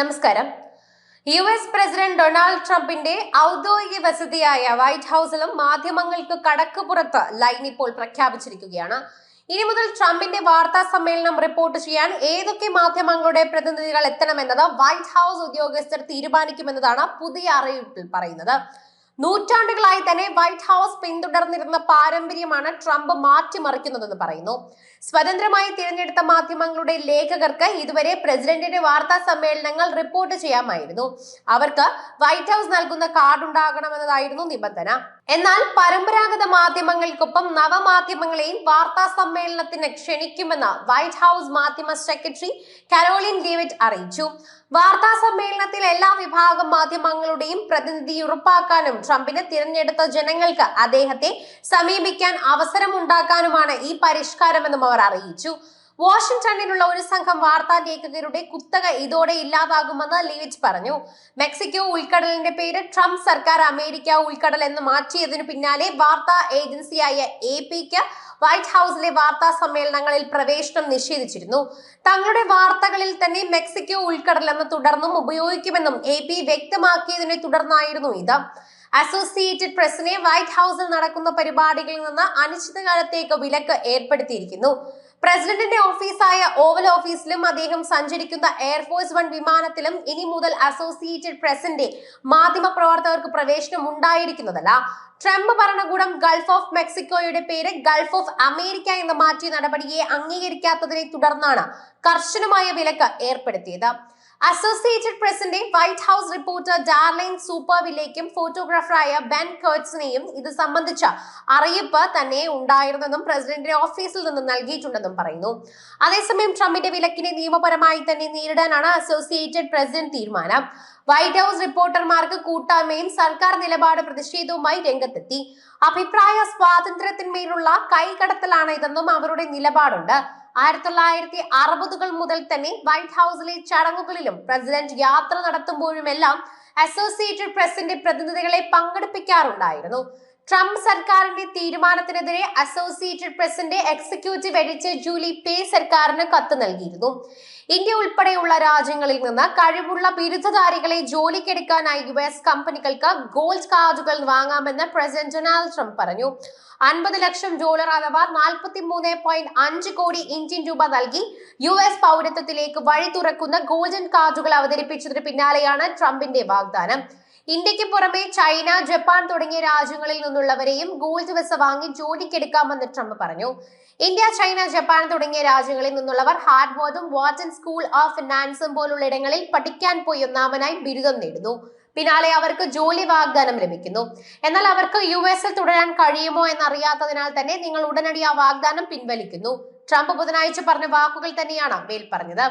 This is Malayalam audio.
നമസ്കാരം. യു എസ് പ്രസിഡന്റ് ഡൊണാൾഡ് ട്രംപിന്റെ ഔദ്യോഗിക വസതിയായ വൈറ്റ് ഹൗസിലും മാധ്യമങ്ങൾക്ക് കടക്കുപുറത്ത് ലൈൻ ഇപ്പോൾ പ്രഖ്യാപിച്ചിരിക്കുകയാണ്. ഇനി മുതൽ ട്രംപിന്റെ വാർത്താ സമ്മേളനം റിപ്പോർട്ട് ചെയ്യാൻ ഏതൊക്കെ മാധ്യമങ്ങളുടെ പ്രതിനിധികൾ എത്തണമെന്നത് വൈറ്റ് ഹൗസ് ഉദ്യോഗസ്ഥർ തീരുമാനിക്കുമെന്നതാണ് പുതിയ അറിയിപ്പിൽ പറയുന്നത്. നൂറ്റാണ്ടുകളായി തന്നെ വൈറ്റ് ഹൗസ് പിന്തുടർന്നിരുന്ന പാരമ്പര്യമാണ് ട്രംപ് മാറ്റിമറിക്കുന്നതെന്ന് പറയുന്നു. സ്വതന്ത്രമായി തിരഞ്ഞെടുത്ത മാധ്യമങ്ങളുടെ ലേഖകർക്ക് ഇതുവരെ പ്രസിഡന്റിന്റെ വാർത്താ സമ്മേളനങ്ങൾ റിപ്പോർട്ട് ചെയ്യാമായിരുന്നു. അവർക്ക് വൈറ്റ് ഹൗസ് നൽകുന്ന കാർഡ് ഉണ്ടാകണമെന്നതായിരുന്നു നിബന്ധന. എന്നാൽ പരമ്പരാഗത മാധ്യമങ്ങൾക്കൊപ്പം നവമാധ്യമങ്ങളെയും വാർത്താ സമ്മേളനത്തിന് ക്ഷണിക്കുമെന്ന് വൈറ്റ് ഹൗസ് മാധ്യമ സെക്രട്ടറി കരോളിൻ ഡേവിഡ് അറിയിച്ചു. വാർത്താ സമ്മേളനത്തിൽ എല്ലാ വിഭാഗം മാധ്യമങ്ങളുടെയും പ്രതിനിധി ഉറപ്പാക്കാനും ട്രംപിനെ തിരഞ്ഞെടുത്ത ജനങ്ങൾക്ക് അദ്ദേഹത്തെ സമീപിക്കാൻ അവസരമുണ്ടാക്കാനുമാണ് ഈ പരിഷ്കാരമെന്നും അവർ അറിയിച്ചു. വാഷിംഗ്ടണിലുള്ള ഒരു സംഘം വാർത്താ ലേഖകരുടെ കുത്തക ഇതോടെ ഇല്ലാതാകുമെന്ന് ലീവിറ്റ് പറഞ്ഞു. മെക്സിക്കോ ഉൾക്കടലിന്റെ പേര് ട്രംപ് സർക്കാർ അമേരിക്ക ഉൾക്കടൽ എന്ന് മാറ്റിയതിനു പിന്നാലെ വാർത്താ ഏജൻസിയായ എ പിക്ക് വൈറ്റ് ഹൗസിലെ വാർത്താ സമ്മേളനങ്ങളിൽ പ്രവേശനം നിഷേധിച്ചിരുന്നു. തങ്ങളുടെ വാർത്തകളിൽ തന്നെ മെക്സിക്കോ ഉൾക്കടൽ എന്ന് തുടർന്നും ഉപയോഗിക്കുമെന്നും എ പി വ്യക്തമാക്കിയതിനെ തുടർന്നായിരുന്നു ഇത്. അസോസിയേറ്റഡ് പ്രസിനെ വൈറ്റ് ഹൗസിൽ നടക്കുന്ന പരിപാടികളിൽ നിന്ന് അനിശ്ചിതകാലത്തേക്ക് വിലക്ക് ഏർപ്പെടുത്തിയിരിക്കുന്നു. പ്രസിഡന്റിന്റെ ഓഫീസായ ഓവൽ ഓഫീസിലും അദ്ദേഹം സഞ്ചരിക്കുന്ന എയർഫോഴ്സ് വൺ വിമാനത്തിലും ഇനി മുതൽ അസോസിയേറ്റഡ് പ്രസിന്റെ മാധ്യമ പ്രവർത്തകർക്ക് പ്രവേശനം ഉണ്ടായിരിക്കുന്നതല്ല. ട്രംപ് ഭരണകൂടം ഗൾഫ് ഓഫ് മെക്സിക്കോയുടെ പേര് ഗൾഫ് ഓഫ് അമേരിക്ക എന്ന് മാറ്റിയ നടപടിയെ അംഗീകരിക്കാത്തതിനെ തുടർന്നാണ് കർശനമായ വിലക്ക് ഏർപ്പെടുത്തിയത്. അസോസിയേറ്റഡ് പ്രസിന്റെ വൈറ്റ് ഹൗസ് റിപ്പോർട്ടർ ഡാർലൈൻ സൂപ്പർവില്ലേക്കും ഫോട്ടോഗ്രാഫറായ ബെൻ കേർട്സിനെയും ഇത് സംബന്ധിച്ച അറിയിപ്പ് തന്നെ ഉണ്ടായിരുന്നെന്നും പ്രസിഡന്റിന്റെ ഓഫീസിൽ നിന്ന് നൽകിയിട്ടുണ്ടെന്നും പറയുന്നു. അതേസമയം ട്രംപിന്റെ വിലക്കിനെ നിയമപരമായി തന്നെ നേരിടാനാണ് അസോസിയേറ്റഡ് പ്രസിഡന്റ് തീരുമാനം. വൈറ്റ് ഹൗസ് റിപ്പോർട്ടർമാർക്ക് കൂട്ടായ്മയും സർക്കാർ നിലപാട് പ്രതിഷേധവുമായി രംഗത്തെത്തി. അഭിപ്രായ സ്വാതന്ത്ര്യത്തിന്മേലുള്ള കൈകടത്തലാണ് ഇതെന്നും അവരുടെ നിലപാടുണ്ട്. ആയിരത്തി തൊള്ളായിരത്തി അറുപതുകൾ മുതൽ തന്നെ വൈറ്റ് ഹൗസിലെ ചടങ്ങുകളിലും പ്രസിഡന്റ് യാത്ര നടത്തുമ്പോഴുമെല്ലാം അസോസിയേറ്റഡ് പ്രസിന്റെ പ്രതിനിധികളെ പങ്കെടുപ്പിക്കാറുണ്ടായിരുന്നു. ട്രംപ് സർക്കാരിന്റെ തീരുമാനത്തിനെതിരെ അസോസിയേറ്റഡ് പ്രസിന്റെ എക്സിക്യൂട്ടീവ് എഡിറ്റർ ജൂലി പേ സർക്കാരിന് കത്ത് നൽകിയിരുന്നു. ഇന്ത്യ ഉൾപ്പെടെയുള്ള രാജ്യങ്ങളിൽ നിന്ന് കഴിവുള്ള ബിരുദധാരികളെ ജോലിക്കെടുക്കാനായി യു എസ് കമ്പനികൾക്ക് ഗോൾഡ് കാർഡുകൾ വാങ്ങാമെന്ന് പ്രസിഡന്റ് ഡൊണാൾഡ് ട്രംപ് പറഞ്ഞു. അൻപത് ലക്ഷം ഡോളർ അഥവാ നാൽപ്പത്തി മൂന്ന് പോയിന്റ് അഞ്ച് കോടി ഇന്ത്യൻ രൂപ നൽകി യു എസ് പൗരത്വത്തിലേക്ക് വഴി തുറക്കുന്ന ഗോൾഡൻ കാർഡുകൾ അവതരിപ്പിച്ചതിന് പിന്നാലെയാണ് ട്രംപിന്റെ വാഗ്ദാനം. ഇന്ത്യയ്ക്ക് പുറമെ ചൈന ജപ്പാൻ തുടങ്ങിയ രാജ്യങ്ങളിൽ നിന്നുള്ളവരെയും ഗോൾഡ് വിസ വാങ്ങി ജോലിക്കെടുക്കാമെന്ന് ട്രംപ് പറഞ്ഞു. ഇന്ത്യ ചൈന ജപ്പാൻ തുടങ്ങിയ രാജ്യങ്ങളിൽ നിന്നുള്ളവർ ഹാർഡ്വാർഡും വാട്ടൺ സ്കൂൾ ഓഫ് ഫിനാൻസും പോലുള്ള ഇടങ്ങളിൽ പഠിക്കാൻ പോയി ഒന്നാമനായി ബിരുദം നേടുന്നു. പിന്നാലെ അവർക്ക് ജോലി വാഗ്ദാനം ലഭിക്കുന്നു. എന്നാൽ അവർക്ക് യു എസിൽ തുടരാൻ കഴിയുമോ എന്നറിയാത്തതിനാൽ തന്നെ നിങ്ങൾ ഉടനടി ആ വാഗ്ദാനം പിൻവലിക്കുന്നു. ട്രംപ് ബുധനാഴ്ച പറഞ്ഞ വാക്കുകൾ തന്നെയാണ് മേൽ പറഞ്ഞത്.